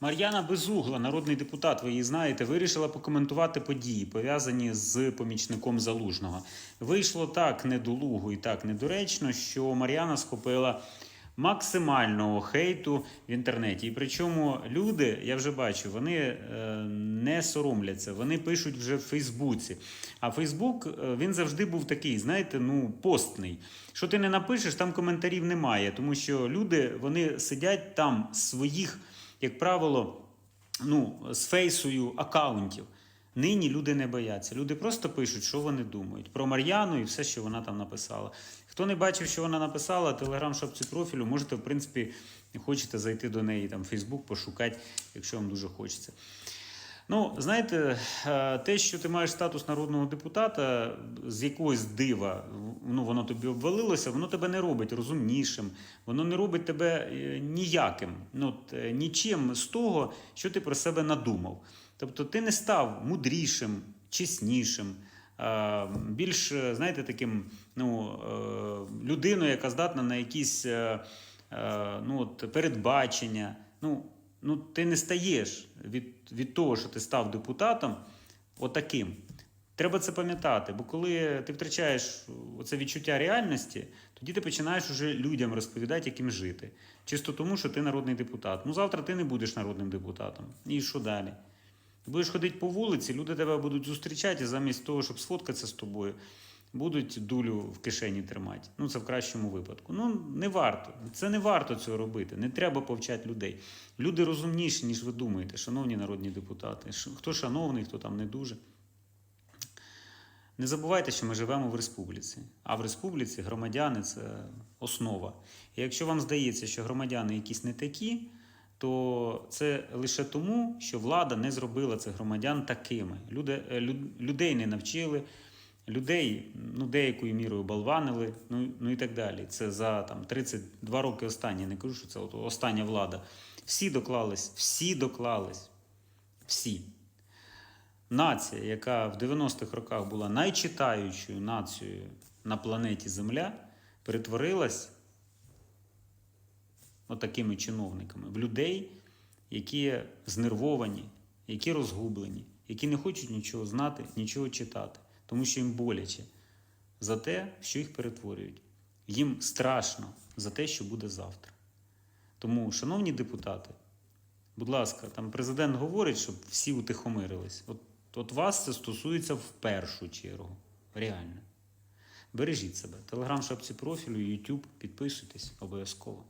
Мар'яна Безугла, народний депутат, ви її знаєте, вирішила покоментувати події, пов'язані з помічником залужного. Вийшло так недолуго і так недоречно, що Мар'яна схопила максимального хейту в інтернеті. І причому люди, я вже бачу, вони е, не соромляться, вони пишуть вже в Фейсбуці. А Фейсбук е, він завжди був такий, знаєте, ну постний. Що ти не напишеш, там коментарів немає, тому що люди вони сидять там своїх, як правило, ну, з фейсою аккаунтів. Нині люди не бояться. Люди просто пишуть, що вони думають про Мар'яну і все, що вона там написала. Хто не бачив, що вона написала, телеграм-шапці профілю, можете, в принципі, хочете зайти до неї, там, Фейсбук, пошукати, якщо вам дуже хочеться. Ну, знаєте, е, те, що ти маєш статус народного депутата, з якогось дива, ну, воно тобі обвалилося, воно тебе не робить розумнішим, воно не робить тебе е, ніяким, ну, е, нічим з того, що ти про себе надумав. Тобто ти не став мудрішим, чеснішим, більш, знаєте, таким ну, людиною, яка здатна на якісь ну, от, передбачення. Ну, ну, ти не стаєш від, від того, що ти став депутатом, отаким. Треба це пам'ятати, бо коли ти втрачаєш оце відчуття реальності, тоді ти починаєш уже людям розповідати, яким жити. Чисто тому, що ти народний депутат. Ну, завтра ти не будеш народним депутатом. І що далі? Будеш ходити по вулиці, люди тебе будуть зустрічати, і замість того, щоб сфоткатися з тобою, будуть дулю в кишені тримати. Ну, це в кращому випадку. Ну, не варто. Це не варто цього робити. Не треба повчати людей. Люди розумніші, ніж ви думаєте, шановні народні депутати. Хто шановний, хто там не дуже. Не забувайте, що ми живемо в республіці. А в республіці громадяни це основа. І якщо вам здається, що громадяни якісь не такі, то це лише тому, що влада не зробила цих громадян такими. Люди, е, людей не навчили, людей ну, деякою мірою болванили, ну, ну і так далі. Це за там, 32 роки останні. Не кажу, що це от остання влада. Всі доклались, всі доклались. Всі. Нація, яка в 90-х роках була найчитаючою нацією на планеті Земля, перетворилась отакими чиновниками в людей, які знервовані, які розгублені, які не хочуть нічого знати, нічого читати, тому що їм боляче за те, що їх перетворюють. Їм страшно за те, що буде завтра. Тому, шановні депутати, Будь ласка, там президент говорить, щоб всі утихомирились. От, от вас це стосується в першу чергу. Реально. Бережіть себе. Телеграм шапці профілю, YouTube, підписуйтесь обов'язково.